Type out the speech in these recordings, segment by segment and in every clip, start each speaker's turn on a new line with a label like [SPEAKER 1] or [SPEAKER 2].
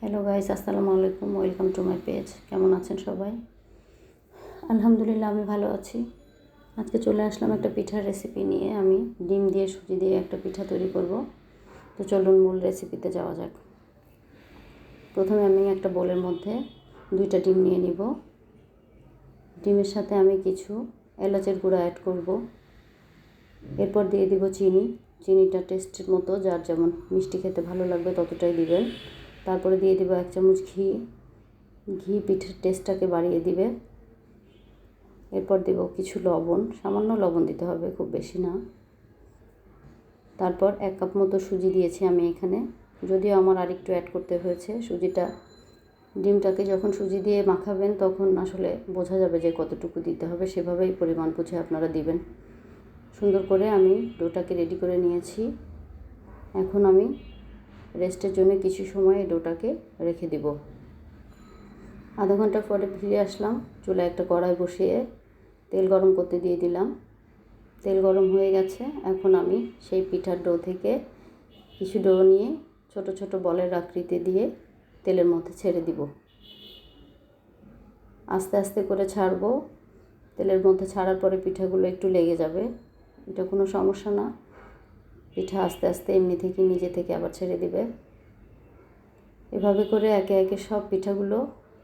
[SPEAKER 1] Hello guys আসসালামু আলাইকুম welcome to my page কেমন আছেন সবাই? আলহামদুলিল্লাহ, আমি ভালো আছি। আজকে চলে আসলাম একটা পিঠার রেসিপি নিয়ে। আমি ডিম দিয়ে সুজি দিয়ে একটা পিঠা তৈরি করব। তো চলুন মূল রেসিপিতে যাওয়া যাক। প্রথমে আমি একটা বোলের মধ্যে দুইটা ডিম নিয়ে নিব। ডিমের সাথে আমি কিছু এলাচের গুঁড়া অ্যাড করব। এরপর দিয়ে দিব চিনি। চিনিটা টেস্টের মতো, যার যেমন মিষ্টি খেতে ভালো লাগবে ততটাই দিবেন। তারপরে দিয়ে দেবো এক চামচ ঘি। ঘি পিঠের টেস্টটাকে বাড়িয়ে দিবে। এরপর দেব কিছু লবণ। সামান্য লবণ দিতে হবে, খুব বেশি না। তারপর এক কাপ মতো সুজি দিয়েছি আমি এখানে। যদিও আমার আরেকটু অ্যাড করতে হয়েছে, সুজিটা ডিমটাকে যখন সুজি দিয়ে মাখাবেন তখন আসলে বোঝা যাবে যে কতটুকু দিতে হবে। সেভাবেই পরিমাণ বুঝে আপনারা দিবেন। সুন্দর করে আমি ডোটাকে রেডি করে নিয়েছি। এখন আমি রেস্টের জন্য কিছু সময় ডোটাকে রেখে দিব। আধা ঘণ্টা পরে ফিরে আসলাম চুলে একটা কড়াই বসিয়ে তেল গরম করতে দিয়ে দিলাম। তেল গরম হয়ে গেছে, এখন আমি সেই পিঠার ডো থেকে কিছু ডো নিয়ে ছোট ছোট বলের আকৃতি দিয়ে তেলের মধ্যে ছেড়ে দিব। আস্তে আস্তে করে ছাড়বো। তেলের মধ্যে ছাড়ার পরে পিঠাগুলো একটু লেগে যাবে, এটা কোনো সমস্যা না। পিঠা আস্তে আস্তে এমনি থেকে নিজে থেকে আবার ছেড়ে দিবে। এভাবে করে একে একে সব পিঠাগুলো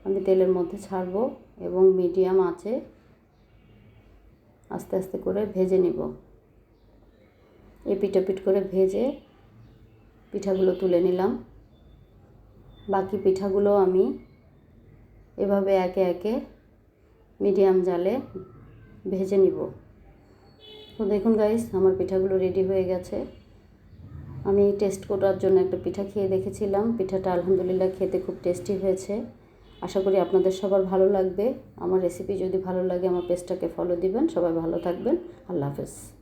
[SPEAKER 1] আমি তেলের মধ্যে ছাড়বো এবং মিডিয়াম আঁচে আস্তে আস্তে করে ভেজে নিব। এই পিঠাপিঠ করে ভেজে পিঠাগুলো তুলে নিলাম। বাকি পিঠাগুলো আমি এভাবে একে একে মিডিয়াম জালে ভেজে নিব। তো দেখুন গাইস আমার পিঠাগুলো রেডি হয়ে গেছে। আমি টেস্ট করার জন্য একটা পিঠা খেয়ে দেখেছিলাম। পিঠাটা আলহামদুলিল্লাহ খেতে খুব টেস্টি হয়েছে। আশা করি আপনাদের সবার ভালো লাগবে। আমার রেসিপি যদি ভালো লাগে, আমার পেজটাকে ফলো দিবেন। সবাই ভালো থাকবেন। আল্লাহ হাফেজ।